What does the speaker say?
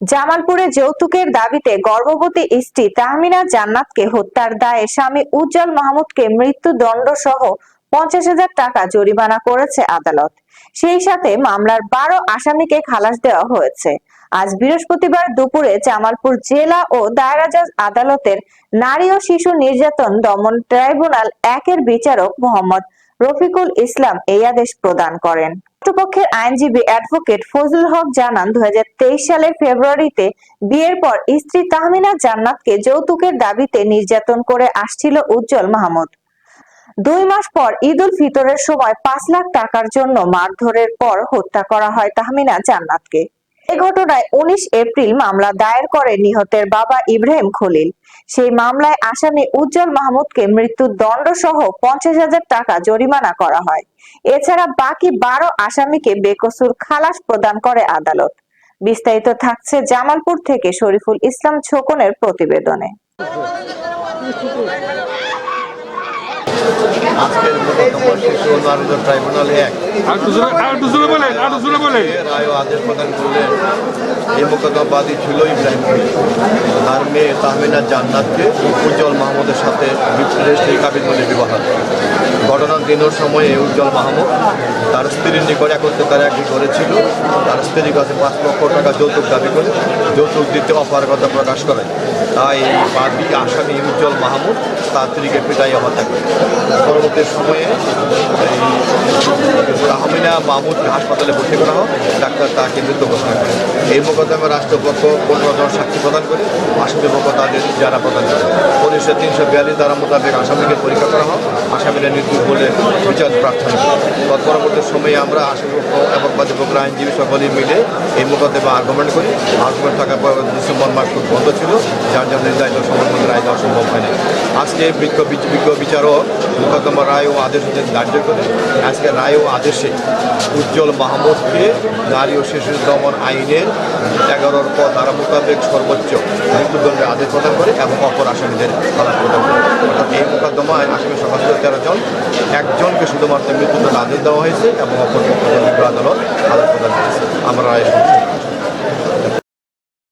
জামালপুরে যৌতুকের দাবিতে গর্ভবতী স্ত্রী তাহমিনা জান্নাতকে হত্যার দায়ে স্বামী উজ্জ্বল মাহমুদকে মৃত্যুদণ্ড সহ পঞ্চাশ হাজার টাকা জরিমানা করেছে আদালত। সেই সাথে মামলার বারো আসামিকে খালাস দেওয়া হয়েছে। আজ বৃহস্পতিবার দুপুরে জামালপুর জেলা ও দায়রা জজ আদালতের নারী ও শিশু নির্যাতন দমন ট্রাইব্যুনাল একের বিচারক মোহাম্মদ রফিকুল ইসলাম এই আদেশ প্রদান করেন। রাষ্ট্রপক্ষের আইনজীবী অ্যাডভোকেট ফজলুল হক জানান দুই হাজার তেইশ সালের ফেব্রুয়ারিতে বিয়ের পর স্ত্রী তাহমিনা জান্নাতকে যৌতুকের দাবিতে নির্যাতন করে আসছিল উজ্জ্বল মাহমুদ। দুই মাস পর ঈদ উল ফিতরের সময় পাঁচ লাখ টাকার জন্য মারধরের পর হত্যা করা হয় তাহমিনা জান্নাতকে। এ ঘটনায় উনিশ এপ্রিল মামলা দায়ের করে নিহতের বাবা ইব্রাহিম খলিল। সেই মামলায় আসামি উজ্জ্বল মাহমুদকে মৃত্যুর দণ্ড সহ পঞ্চাশ হাজার টাকা জরিমানা করা হয়। এছাড়া বাকি বারো আসামিকে বেকসুর খালাস প্রদান করে আদালত। বিস্তারিত থাকছে জামালপুর থেকে শরীফুল ইসলাম ছোকনের প্রতিবেদনে। আজকের মোকদ্দমা শিশু নারীদ ট্রাইব্যুনাল এক রায় আদেশ প্রদান করলেন এই মোকদ্দমাবাদী ছিল ইব্রাহিম। তার মেয়ে তাহমিনা জান্নাতকে উজ্জ্বল মাহমুদের সাথে রেজিস্ট্রি কাবিল বলে বিবাহ। ঘটনার দিনের সময়ে উজ্জ্বল মাহমুদ তার স্ত্রীর নিকট একত্রে তার একই করেছিল। তার স্ত্রীর কাছে পাঁচ লক্ষ টাকা যৌতুক দাবি করে যৌতুক দিতে অপারগতা প্রকাশ করে। তাই বাদী আসামি উজ্জ্বল মাহমুদ তার স্ত্রীকে পিটাই হত্যা করে। পরবর্তী সময়ে মাহমুদকে হাসপাতালে ভর্তি করা হোক, ডাক্তার তাকে মৃত ঘোষণা করে। এই মোকদ্দমে রাষ্ট্রপক্ষ পনেরো জন সাক্ষী প্রদান করে, আসামি পক্ষ তাদের যারা প্রদান করে। পুলিশের তিনশো বিয়াল্লিশ ধারা মোতাবেক আসামিকে পরীক্ষা করা হোক, আসামিরা নির্দোষ বলে বিচার প্রার্থনা তৎপরবর্তী সময়ে আমরা আসামিপক্ষ এবং বাদীপক্ষ আইনজীবী সকলেই মিলে এই মোকদ্দমা আর্গুমেন্ট করি। আর্গুমেন্ট থাকার পর ডিসেম্বর মাস খুব বন্ধ ছিল, যার জন্য নির্ধারিত মধ্যে রায় দেওয়া সম্ভব হয়নি। আজকে বিজ্ঞ বিজ্ঞ বিচারক মোকদ্দমা রায় ও আদেশ ধার্য করে। আজকে রায় ও আদেশে উজ্জ্বল মাহমুদকে নারী ও শিশু দমন আইনের এগারোর পর ধারা মোতাবেক সর্বোচ্চ মৃত্যুদণ্ডের আদেশ প্রদান করে এবং অপর আসামিদের খালাস প্রদান করে। অর্থাৎ এই মোকদ্দমায় আসামি সকাল তেরো জন। একজনকে শুধুমাত্র মৃত্যুদণ্ড আদেশ দেওয়া হয়েছে এবং অপর আদালত